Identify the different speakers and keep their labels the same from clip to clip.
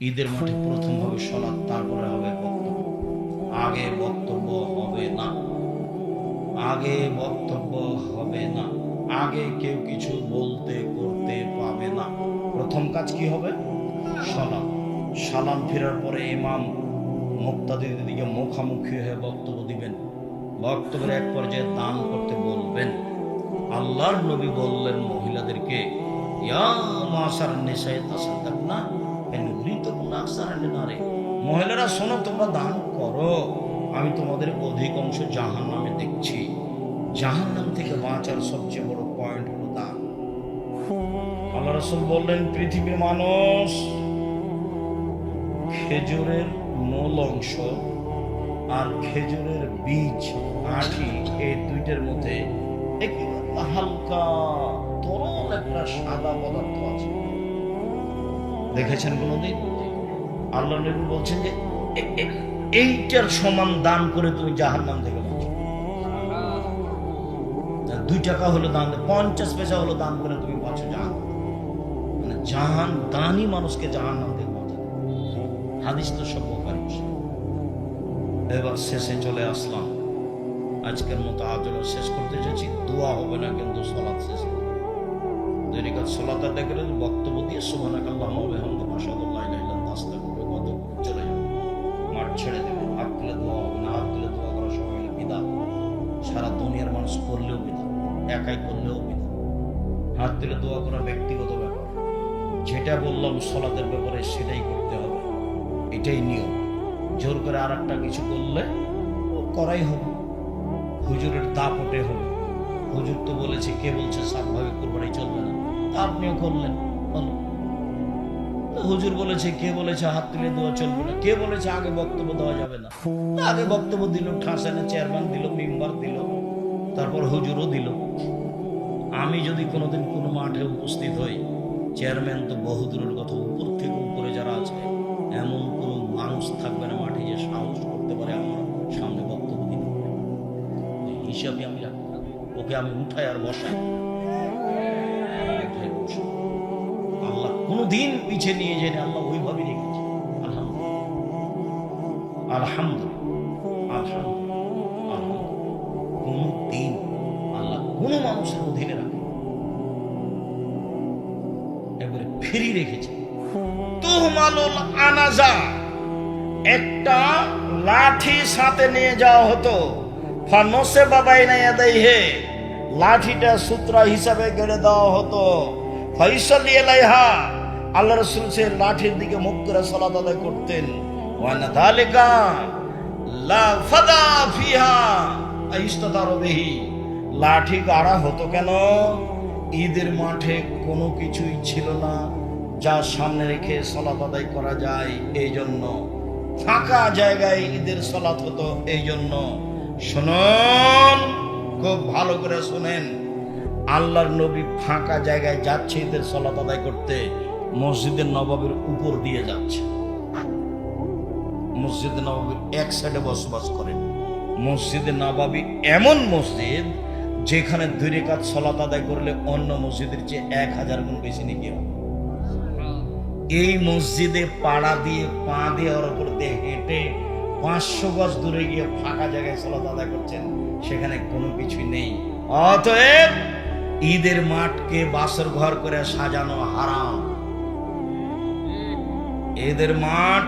Speaker 1: ঈদের মাঠে প্রথম হবে সলাৎ, তারপরে হবে বক্তব্য। আগে বক্তব্য হবে না। আগে বক্তব্য হবে না। আগে কেউ কিছু বলতে, করতে পাবে না। প্রথম কাজ কি হবে? সালাম সালাম ফেরার পরে ইমাম মুক্তাদিদের দিকে মুখামুখি হয়ে বক্তব্য দিবেন। বক্তব্যের এক পর্যায়ে দান করতে বলবেন। আল্লাহর নবী বললেন মহিলাদেরকে, ইয়া মাসার নেশায় তাসাদ্দাক না মহিলারা শোনো তোমরা দান করো। আমি তোমাদের অধিকাংশ জাহান নামে দেখছি। জাহান নাম থেকে বাঁচার সবচেয়ে বড় পয়েন্ট হলো দান। আল্লাহ রসুল বললেন পৃথিবীর মানুষ খেজুরের মূল অংশ আর খেজুরের বীজ আঠি এই দুইটার মধ্যে একেবারে হালকা তরল একটা সাদা পদার্থ আছে। দেখেছেন কোনোদিন? আল্লাহ নবী বলছেন যে এইটার সমান দান করে তুমি জাহান নাম থেকে বাঁচো। দুই টাকা হলো দান, পঞ্চাশ পয়সা হলো দান করে তুমি বাঁচো জাহান মানে জাহান, দানই মানুষকে জাহান নাম থেকে বাঁচাবে হাদিস তো সব এবার শেষে চলে আসলাম। আজকের মতো আজও শেষ করতে চাইছি দোয়া হবে না, কিন্তু সলাৎ শেষ হবে। দুই কাজ সলাৎ আদায় করে বক্তব্য দিয়ে সুবহানাক আল্লাহুম্মা ওয়া বিহামদিকা সলাতের ব্যাপারে সেটাই করতে হবে। এটাই নিয়ম। জোর করে আর একটা কিছু করলে করাই হবে। হুজুরের দাপটে হবে। হুজুর তো বলেছে, কে বলছে সাতভাবে কোরবানি চলবে না। আপনিও করলেন। হলো হুজুর বলেছে, কে বলেছে হাত তুলে দেওয়া চলবে না? কে বলেছে আগে বক্তব্য দেওয়া যাবে না? আগে বক্তব্য দিল ঠাসানে চেয়ারম্যান দিল, মেম্বার দিল, তারপর হুজুরও দিল। আমি যদি কোনোদিন কোনো মাঠে উপস্থিত হই চেয়ারম্যান তো বহুদূরের কথা, উপর থেকে উপরে যারা আছে, এমন কোনো মানুষ থাকবে না মাঠে যে সাহস করতে পারে আমার সামনে বক্তব্য দিতে। এই হিসাবে আমি রাখব না। ওকে আমি উঠাই আর বসাই। আল্লাহ কোনোদিন পিছে নিয়ে যায় না আল্লাহ ওইভাবে রেখেছে। আলহামদুলিল্লাহ। আলহামদুলিল্লাহ। ফিরি রেখেছে। তুহমালুল আনাজা, একটা লাঠি সাথে নিয়ে যাওয়া হতো। ফানসে বাবাই নাই হে লাঠিটা সূত্রা হিসাবে গেড়ে দেওয়া হতো। ফৈসলি এলাইহা আল্লাহ রসুল সে লাঠির দিকে মুখ করে সলাত আদায় করতেন। ওয়ানা দালিকা লা ফাদা ফিহা ইস্তাদার বিহি। লাঠি গাড়া হতো কেন? ঈদের মাঠে কোনো কিছুই ছিল না যা সামনে রেখে সলাত আদায় করা যায় এই জন্য ফাঁকা জায়গায় ঈদের সলাত হতো এই জন্য শুনুন, খুব ভালো করে শুনেন। আল্লাহর নবী ফাঁকা জায়গায় যাচ্ছে ঈদের সলাত আদায় করতে, মসজিদের নবাবের উপর দিয়ে যাচ্ছে। মসজিদে নবাবির এক সাইডে বসবাস করেন। মসজিদে নবাবি এমন মসজিদ যেখানে দুই রেখাত সলাত আদায় করলে অন্য মসজিদের চেয়ে এক হাজার গুণ বেশি নাকি এই মসজিদে পাড়া দিয়ে, পা ওর উপর হেঁটে পাঁচশো গজ দূরে গিয়ে ফাঁকা জায়গায় সলাত আদায় করছেন, সেখানে কোনো কিছুই নেই। অতএব ঈদের মাঠকে বাসর ঘর করে সাজানো হারাম। ঈদের মাঠ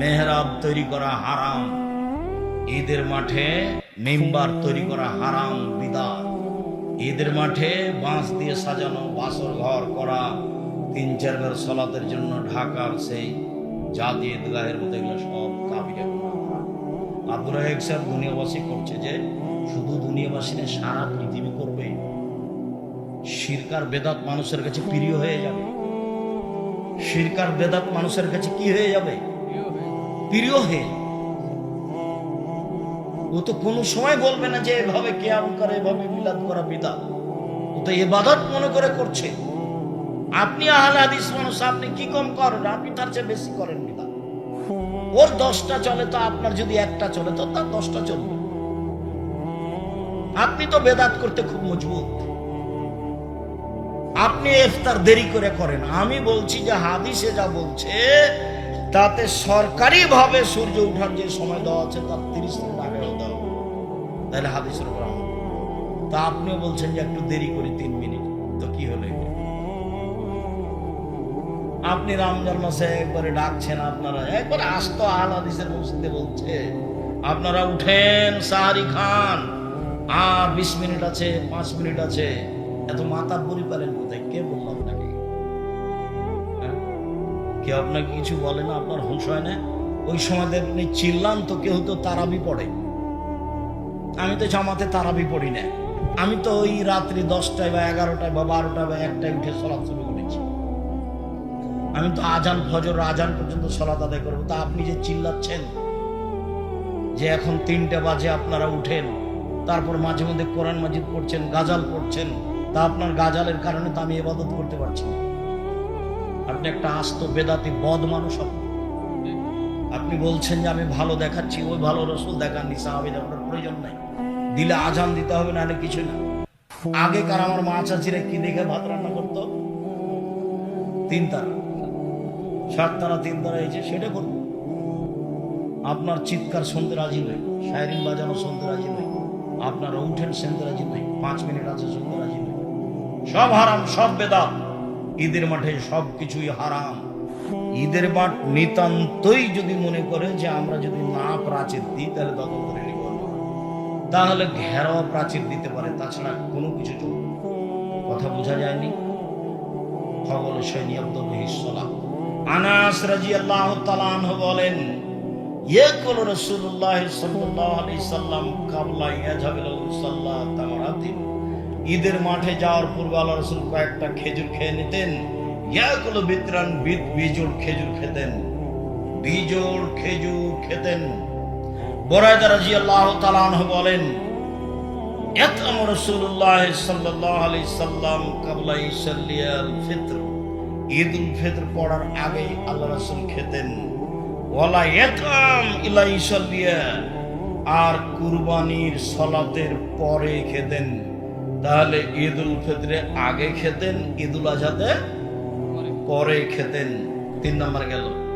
Speaker 1: মেহরাব তৈরি করা হারাম। ঈদের মাঠে মেম্বার তৈরি করা হারাম বিদাত ঈদের মাঠে বাঁশ দিয়ে সাজানো বাসর ঘর করা, তিন চারবার সলাতের জন্য ঢাকার সেই জাতি ঈদগাহের মতো এগুলো সব কাবিরে রাহেক স্যার দুনিয়াবাসী করছে যে, শুধু দুনিয়াবাসীরা সারা পৃথিবী করবে। শিরকার বেদাত মানুষের কাছে প্রিয় হয়ে যাবে। শিরকার বেদাত মানুষের কাছে কি হয়ে যাবে? প্রিয় হয়ে যাবে। ও তো কোনো সময় বলবে না যে এভাবে কেয়াম করে, এভাবে মিলাদ করা বিদা ও তো এবাদত মনে করে করছে। আপনি আহলে হাদিস মানুষ, আপনি কি কম করেন? আপনি তার চেয়ে বেশি করেন বিদা ওর দশটা চলে তো, আপনার যদি একটা চলে তো, তার দশটা চলবে। আপনি তো বেদাত করতে খুব মজবুত। আপনি ইফতার দেরি করে করেন। আমি বলছি যে হাদিসে যা বলছে, তাতে সরকারি ভাবে সূর্য ওঠার যে সময় দেওয়া আছে, তার তিরিশ হবে। তাহলে হাদিসের উপর। তা আপনিও বলছেন যে একটু দেরি করি, তিন মিনিট। তো কি হলো আপনি রমজান মাসে একবারে ডাকছেন আপনারা। একবারে আস্ত আল হাদিসের মসজিদে বলছে, আপনারা উঠেন সাহারি খান। আর বিশ মিনিট আছে, পাঁচ মিনিট আছে। এত মাথা বড়ি পারেন কোথায়? কে বলল আপনাকে? হ্যাঁ? কেউ আপনাকে কিছু বলে না? আপনার হুঁশ হয় না? ওই সময় আপনি চিল্লান তো কেউ তো তারাবি পড়ে। আমি তো জামাতে তারাবি পড়ি না। আমি তো ওই রাত্রি দশটায় বা এগারোটায় বা বারোটায় বা একটায় উঠে সলাপ শুরু করেছি। আমি তো আজান, ফজর, আজান পর্যন্ত সলাত আদায় করব। তা আপনি যে চিল্লাচ্ছেন যে এখন তিনটে বাজে আপনারা উঠেন, তারপর মাঝে মধ্যে কোরআন মাজিদ পড়ছেন, গাজাল পড়ছেন, তা আপনার গাজালের কারণে তো আমি এবাদত করতে পারছি না। আপনি একটা আস্ত বেদাতি, বদ মানুষ আপনি। আপনি বলছেন যে আমি ভালো দেখাচ্ছি, ওই ভালো রসুল দেখাননি, সাহাবিদের আপনার প্রয়োজন নাই। দিলে আজান দিতে হবে না কিছু না। আগেকার আমার মা চাচিরা কি দেখে ভাত রান্না করতো? তিন তারা। সাত তারা, তিন তারা যে সেটা করব আপনার চিৎকার শুনতে রাজি নয় শায়রিন বাজানো শুনতে রাজি নয়, আপনারা উঠেন শুনতে রাজি নয়, পাঁচ মিনিট আছে শুনতে রাজি নয়। সব হারাম, সব বেদাত। ঈদের মাঠে সব কিছুই হারাম। ঈদের মাঠ নিতান্তই যদি মনে করে যে আমরা যদি না প্রাচীর দিই, তাহলে দখল করে নিব তাহলে ঘেরাও প্রাচীর দিতে পারে, তাছাড়া কোনো কিছু কথা বোঝা যায়নি। সৈনী আনাস রাদিয়াল্লাহু তাআলা আনহু বলেন ঈদের মাঠে যাওয়ার পূর্বে আল্লাহ রাসূল কয়েকটা খেজুর খেয়ে নিতেন। ইয়াকুল বিতরান বিত, বিজোড় খেজুর খেতেন। বিজোড় খেজুর খেতেন। বরায়দা রাদিয়াল্লাহু তাআলা আনহু বলেন ইয়াতাম রাসূলুল্লাহ সাল্লাল্লাহু আলাইহি সাল্লাম কাবলা ইসাল্লিয়াল ফিত্র। ঈদ উল ফিত্র পড়ার আগে আল্লাহ রাসূল খেতেন, ওয়ালা ইয়াতাম ইলা ইসাল্লিয়া আর কুরবানির সলাতের পরে খেতেন। তাহলে ঈদ উল ফিত্রে আগে খেতেন ঈদ উল আজহাতে পরে খেতেন তিন নাম্বার গেল।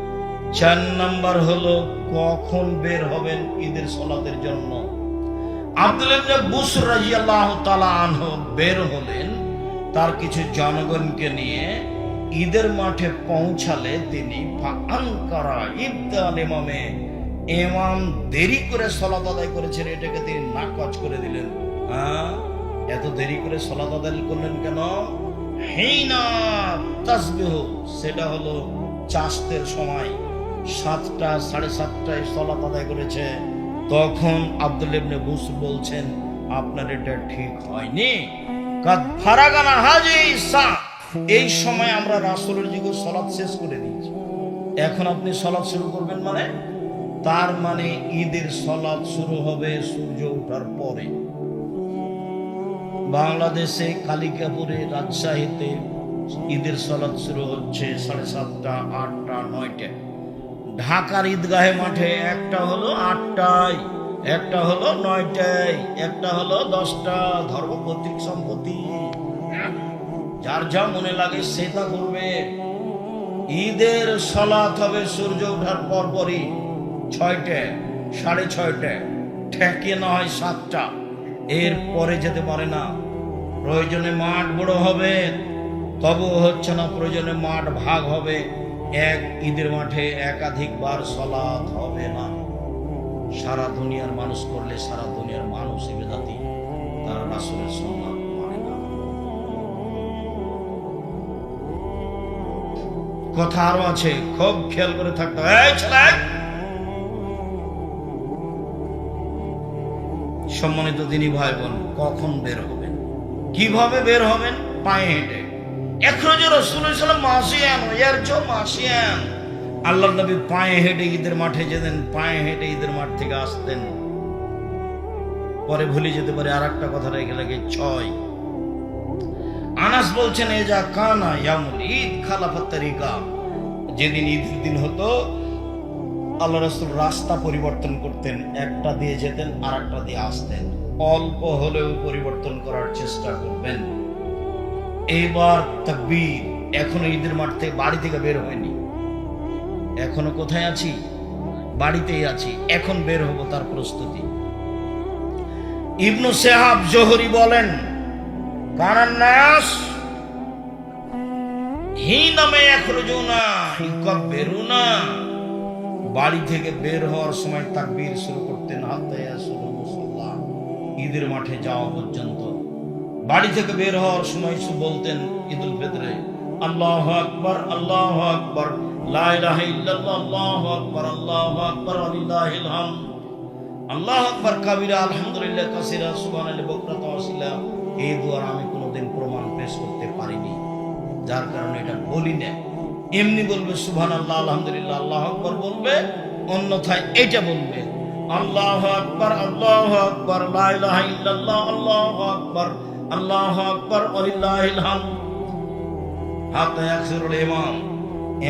Speaker 1: চার নাম্বার হলো, কখন বের হবেন ঈদের সলাতের জন্য? আব্দুল বুসর রাদিয়াল্লাহু তাআলা আনহু বের হলেন, তার কিছু জনগণকে নিয়ে ঈদের মাঠে পৌঁছালে তিনি ইমামে, ইমাম দেরি করে সলাত আদায় করেছেন, এটাকে তিনি নাকচ করে দিলেন। হ্যাঁ? এত দেরি করে সলাত আদায় করলেন কেন? হেইনা তাসবিহ সেটা হলো চাষতের সময় সাতটা, সাড়ে সাতটায় সলাত আদায় করেছে। তখন আব্দুল ইবনে বুস বলছেন, আপনার এটা ঠিক হয়নি। কাদ ফারাগানা হাজি সা। এই সময় আমরা রাসূলের যুগে সলাৎ শেষ করে দিয়েছি। এখন আপনি সলাৎ শুরু করবেন মানে? তার মানে ঈদের সলাৎ শুরু হবে সূর্য ওঠার পরে। বাংলাদেশে কালিকাপুরে রাজশাহীতে ঈদের সলাৎ শুরু হচ্ছে সাড়ে সাতটা, আটটা, নয়টা। ঢাকার ঈদগাহে মাঠে একটা হলো আটটায়, একটা হলো নয়টায়, একটা হলো দশটা ধর্মপত্রিক সম্পত্তি। যার যা মনে লাগে সে তা করবে। ঈদের সলাত হবে সূর্য ওঠার পর পরই ছয়টায় সাড়ে ছয়টায় ঠেকে না হয় সাতটা। এর পরে যেতে পারে না। প্রয়োজনে মাঠ বড় হবে, তবুও হচ্ছে না প্রয়োজনে মাঠ ভাগ হবে। এক ঈদের মাঠে একাধিকবার সলাৎ হবে না। সারা দুনিয়ার মানুষ করলে সারা দুনিয়ার মানুষ বেদাতি, তারা রাসুলের সন্ন্যাত মানে না। কথা আরও আছে, খুব খেয়াল করে থাকতে হবে। সম্মানিত দিনী ভাই বোন, কখন বের হবেন কীভাবে বের হবেন? পায়ে হেঁটে। এখরজ রসুলাম মাসিয়ান এর জো মাসিয়ান আল্লাহ নবী পায়ে হেঁটে ঈদের মাঠে যেতেন, পায়ে হেঁটে ঈদের মাঠ থেকে আসতেন। পরে ভুলে যেতে পারে আর একটা কথা রেখে লাগে, ছয়। আনাস বলছেন, এ যা কানা ইয়ামুল ঈদ, খালাফাত তারিকা। যেদিন ঈদের দিন হতো আল্লাহ রসুল রাস্তা পরিবর্তন করতেন, একটা দিয়ে যেতেন আর একটা দিয়ে আসতেন। অল্প হলেও পরিবর্তন করার চেষ্টা করবেন। এইবার তাকবীর এখনও ঈদের মাঠ থেকে বাড়ি থেকে বের হয়নি। এখনও কোথায় আছি? বাড়িতেই আছি। এখন বের হব তার প্রস্তুতি। ইবনু সেহাব জোহরি বলেন, কানান নাস, হি নামে এখরজুনা ইকাব্বিরুনা বাড়ি থেকে বের হওয়ার সময় তাকবীর শুরু করতেন হাত্তায়া শুরু মুসল্লা ঈদের মাঠে যাওয়া পর্যন্ত। বাড়ি থেকে বের হওয়ার সময় শুধু বলতেন, ঈদুল ফিতরে, আল্লাহ আকবার আল্লাহ আকবার আল্লাহু আকবার কাবিরা, আলহামদুলিল্লাহ, কাসিরা, সুবহানাল্লাহ বকরাত ওয়াসিলা এই দুয়ার আমি কোনোদিন প্রমাণ পেশ করতে পারিনি। যার কারণে এটা বলি না এমনি বলবে, সুবহানাল্লাহ, আলহামদুলিল্লাহ, আল্লাহ আকবার, বলবে, অন্যথায় এটা বলবে। আল্লাহ আকবার আল্লাহ আকবার আল্লাহু আকবার আল্লাহু আকবার হাতে একসুরুল ইমাম।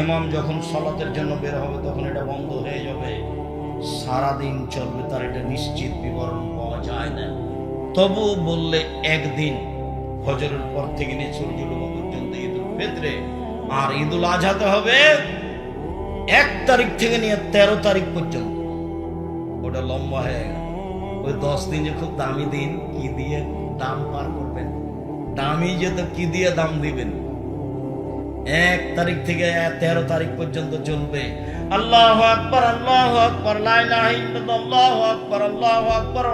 Speaker 1: ইমাম যখন সলাতের জন্য বের হবে, তখন এটা বন্ধ হয়ে যাবে। সারাদিন চলবে, তার এটা নিশ্চিত বিবরণ পাওয়া যায় না। তবু বললে একদিন ফজরের পর থেকে নিয়ে সূর্য ডোবা পর্যন্ত ঈদুল ফিতরে, আর ঈদুল আজহাতে হবে এক তারিখ থেকে নিয়ে তেরো তারিখ পর্যন্ত। ওটা লম্বা হয়ে গেল। ওই দশ দিন যে খুব দামি দিন, কি দিয়ে দাম পার করবেন? দামি যে তো কি দিয়ে দাম দিবেন? এক তারিখ থেকে তেরো তারিখ পর্যন্ত চলবে। আল্লাহ আকবর আল্লাহ আকবর আল্লাহ আকবর আল্লাহ আকবর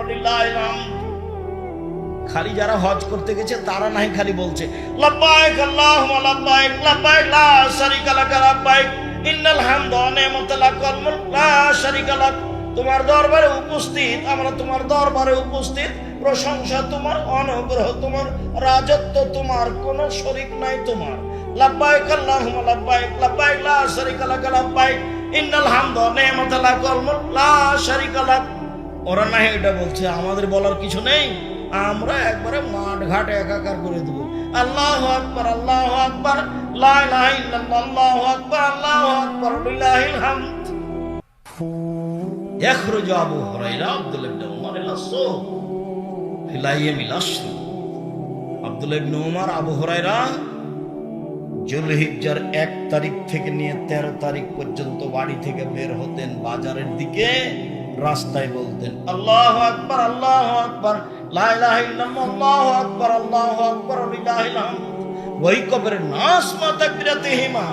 Speaker 1: খালি যারা হজ করতে গেছে, তারা নাই খালি বলছে, লাব্বাইক আল্লাহুম্মা, লাব্বাইক লাব্বাইক, লা শারীকা লাক, লাব্বাইক, ইন্নাল হামদা ওয়া নি'মাতা লাকাল মুলক, লা লাক তোমার দরবারে উপস্থিত, আমরা তোমার দরবারে উপস্থিত, প্রশংসা তোমার, অনুগ্রহ তোমার, রাজত্ব তোমার, কোনো শরীক নাই তোমার। লাব্বাইক আল্লাহুম্মা, লাব্বাইক লাব্বাইক, লা শারীকা লাক, লাব্বাইক, ইন্নাল হামদা নি'মাতা লাকাল মুলক, লা শারীকা লাক। ওরা না এটা বলছে, আমাদের বলার কিছু নেই, আমরা একবারে মাঠ ঘাট একাকার করে দেবো। আল্লাহ আকবার আল্লাহ আকবার, লা ইলাহা ইল্লাল্লাহ, আল্লাহু আকবার আল্লাহু আকবার লিল্লাহিল হামদ। يخرج أبو هريرة عبد الله بن عمر إلى السوق في الأيام العشر عبد الله بن عمر আবু হুরায়রা জুলহিজ্জার এক তারিখ থেকে নিয়ে তেরো তারিখ পর্যন্ত বাড়ি থেকে বের হতেন বাজারের দিকে রাস্তায় বলতেন আল্লাহ আকবার আল্লাহ আকবার লা ইলাহা ইল্লাল্লাহ আল্লাহু আকবার আল্লাহু আকবার লিল্লাহিল হামদ ওই কবরের নাস মা তাকবিরাতিহিমা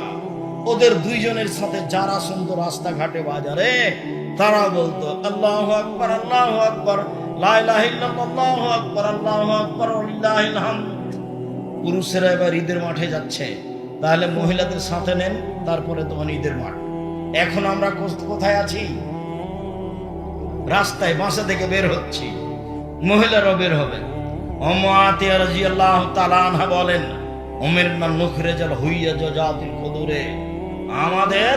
Speaker 1: ওদের দুইজনের সাথে যারা শুনতো রাস্তাঘাটে বাজারে তারা বলতো, আল্লাহু আকবার আল্লাহু আকবার পুরুষেরা এবার ঈদের মাঠে যাচ্ছে। তাহলে মহিলাদের সাথে নেন, তারপরে তখন ঈদের মাঠ। এখন আমরা কোথায় আছি? রাস্তায় বাসা থেকে বের হচ্ছি। মহিলারাও বের হবে। অমাতিয়া রাজিয়াল্লাহ তালানহা বলেন ওমের নাম নখরে জাল হইয়া জাতির খদুরে আমাদের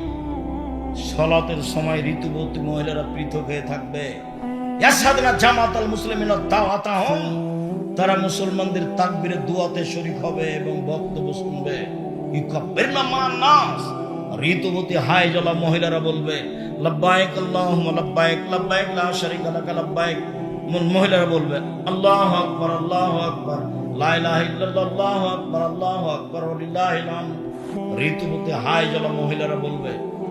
Speaker 1: সলাতের সময় ঋতুবতী মহিলারা পৃথক হয়ে থাকবে। ইয়াসাদনা জামাতাল মুসলিমিনা দাওয়াতাহুম তারা মুসলমানদের তাকবীরে দুয়াতে শরীক হবে এবং বক্তব্য শুনবে। ইউকাব্বিরনা মান নাস। ঋতুবতী হাই জলা মহিলারা বলবে লাব্বাইক আল্লাহুম্মা লাব্বাইক লাব্বাইক লা শারীকা লাকা লাব্বাইক মহিলারা বলবে, আল্লাহু আকবার আল্লাহু আকবার, লা ইলাহা ইল্লাল্লাহ, আল্লাহু আকবার আল্লাহু আকবার ওয়া লিল্লাহিল হামদ। ঋতুবতী হাই জলা মহিলারা বলবে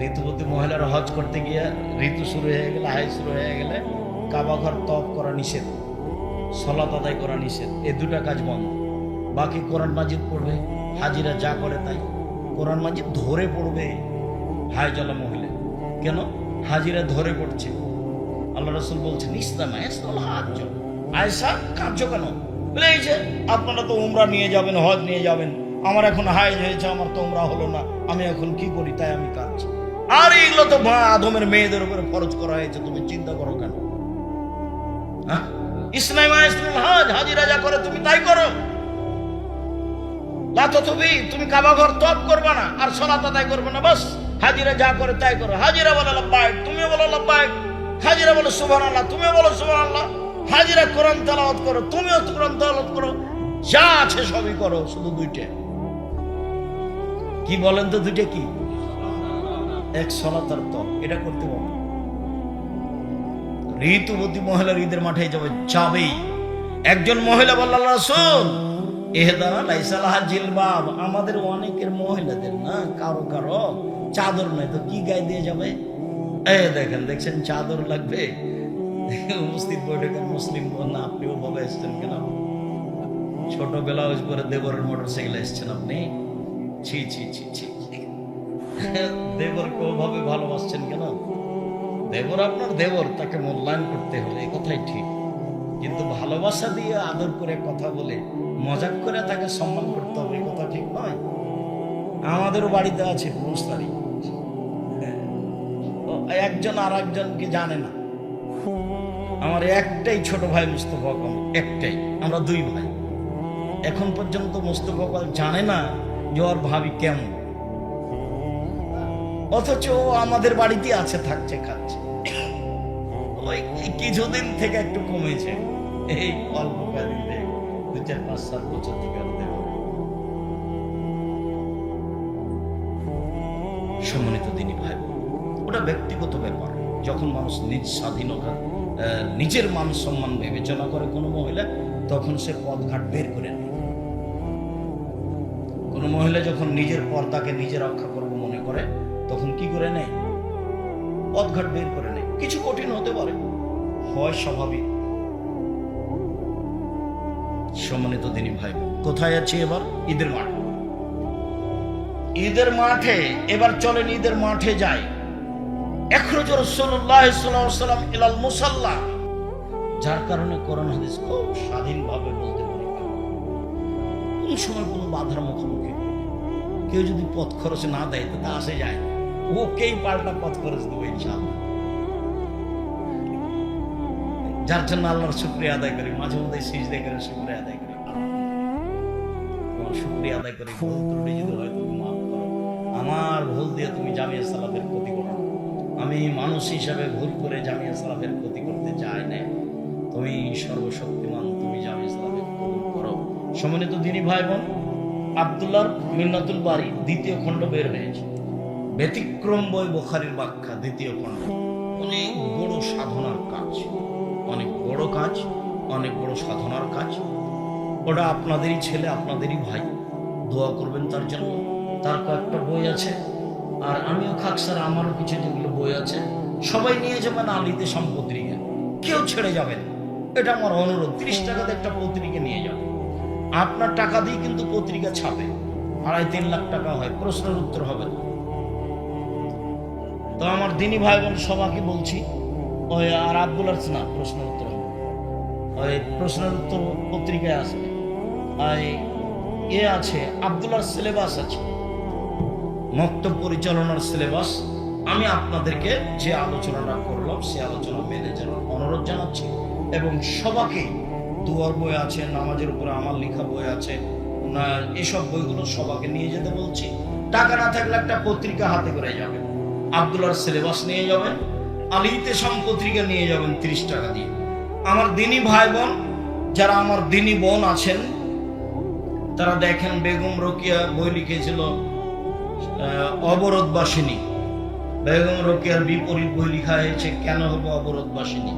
Speaker 1: ঋতুবতী মহিলারা হজ করতে গিয়ে ঋতু শুরু হয়ে গেলে হাই শুরু হয়ে গেলে কাবা ঘর তপ করা নিষেধ সলাত আদায় করা নিষেধ, এ দুটা কাজ বন্ধ। বাকি কোরআন মাজিদ পড়বে, হাজিরা যা করে তাই। কোরআন মাজিদ ধরে পড়বে হাই জলা মহিলা। কেন? হাজিরা ধরে পড়ছে। আল্লাহ রসুল বলছেন, ইসলাম আয়সা কার্য কেন? এই যে আপনারা তো উমরা নিয়ে যাবেন, হজ নিয়ে যাবেন। আমার এখন হাইজ হয়েছে, আমার তো উমরা হলো না। আমি এখন কি করি? তাই আমি কাঁদছি। আর এগুলো তো মা আদমের মেয়েদের উপরে ফরজ করা হয়েছে, তুমি চিন্তা করো কেন? হ্যাঁ? হাজিরা তুমিও বলো বলো হাজিরা কোরআন করো, তুমিও করো। যা আছে সবই করো, শুধু দুইটা। কি বলেন তো দুইটা কি? এক আর তপ এটা করতে পারব ঋতুবতী মহিলা ঈদের মাঠে যাবে যাবেই। একজন মহিলা বলল রাসূল এহদানা লাইসালাহা জিলবাব। আমাদের অনেকের মহিলাদের না, কারও কারও চাদর নাই, তো কি গায়ে দিয়ে যাবে? এ দেখেন, দেখছেন চাদর লাগবে? উপস্থিত বৈঠকের মুসলিম না আপনিও ভাবে এসছেন কেন? ছোট ব্লাউজ পরে দেবরের মোটর সাইকেল এসছেন আপনি? ছি ছি ছি ছি। দেবরকে ওভাবে ভালোবাসছেন কেন? দেবর আপনার দেবর, তাকে মূল্যায়ন করতে হবে এই কথাই ঠিক। কিন্তু ভালোবাসা দিয়ে আদর করে কথা বলে, মজাক করে তাকে সম্মান করতে হবে কথা ঠিক নয়? আমাদেরও বাড়িতে আছে পুরুষ তারিখ একজন আর একজনকে জানে না? আমার একটাই ছোট ভাই মুস্তফা কম একটাই। আমরা দুই ভাই। এখন পর্যন্ত মুস্তফা কল জানে না যে ওর ভাবি কেমন। অথচ আমাদের বাড়িতে আছে, থাকছে, খাচ্ছে। ওই কিছুদিন থেকে একটু কমেছে। এই অল্প কদিন থেকে দু চার পাঁচ সাত বছর থেকে সম্মানিত দিনী ভাই, ওটা ব্যক্তিগত ব্যাপার। যখন মানুষ নিজ স্বাধীনতা নিজের মান সম্মান বিবেচনা করে কোনো মহিলা, তখন সে পথঘাট বের করে কোনো মহিলা যখন নিজের পর্দাকে নিজে রক্ষা করব মনে করে তখন কি করে নেয়? পথঘাট বের করে নেয়। কিছু কঠিন হতে পারে। হয় স্বাভাবিক। সম্মানিত দিনী ভাই, কোথায় আছি এবার? ঈদের মাঠে। ঈদের মাঠে, এবার চলেন ঈদের মাঠে যাই। সাল্লাম ইলাল মুসাল্লা। যার কারণে কোরআন হাদিস খুব স্বাধীনভাবে বলতে পারি। কোন সময় কোনো বাধার মুখোমুখি। কেউ যদি পথ খরচ না দেয়, তো আসে যায় ওকেই পাল্টা আমার ভুল দিয়ে তুমি জামিয়া সালাফের ক্ষতি করো। আমি মানুষ হিসাবে ভুল করে জামিয়া সালাফের ক্ষতি করতে চাই না তুমি সর্বশক্তিমান, তুমি জামিয়া সালাফের কবুল করো। সম্মানিত দিনী ভাই বোন আবদুল্লাহ মিন্নাতুল বাড়ি দ্বিতীয় খণ্ড বের হয়েছে। ব্যতিক্রম বই বোখারির ব্যাখ্যা, দ্বিতীয় খণ্ড অনেক বড় সাধনার কাজ, অনেক বড় কাজ, অনেক বড় সাধনার কাজ। ওটা আপনাদেরই ছেলে, আপনাদেরই ভাই, দোয়া করবেন তার জন্য। তার কয়েকটা বই আছে, আর আমিও খাকসার আমারও কিছু যেগুলো বই আছে। সবাই নিয়ে যাবেন আলিতে সম্পত্রিকা কেউ ছেড়ে যাবেন এটা আমার অনুরোধ, তিরিশ টাকাতে একটা পত্রিকা নিয়ে যাবেন আপনার টাকা দিয়ে কিন্তু পত্রিকা ছাপে। আড়াই তিন লাখ টাকা হয়, প্রশ্নের উত্তর হবে না। তো আমার দিনী ভাই বোন সবাইকে বলছি, ওই আর আব্দুল না? প্রশ্নের উত্তর ওই প্রশ্নের উত্তর পত্রিকায় আসবে আর এ আছে আবদুল্লার সিলেবাস আছে। মক্তব পরিচালনার সিলেবাস আমি আপনাদেরকে যে আলোচনাটা করলাম, সে আলোচনা মেনে যাওয়ার অনুরোধ জানাচ্ছি। এবং সবাকে দুয়ার বই আছে, নামাজের উপরে আমার লেখা বই আছে এসব বইগুলো সবাকে নিয়ে যেতে বলছি। টাকা না থাকলে একটা পত্রিকা হাতে করে যাবেন আবদুল্লার সিলেবাস নিয়ে যাবেন, আলিতে সম্পত্রিকা নিয়ে যাবেন তিরিশ টাকা দিয়ে। আমার দিনী ভাই বোন, যারা আমার দিনী বোন আছেন, তারা দেখেন বেগম রোকিয়া বই লিখেছিল অবরোধবাসিনী। বেগম রোকিয়ার বিপরীত বই লিখা হয়েছে, কেন হব অবরোধবাসিনী?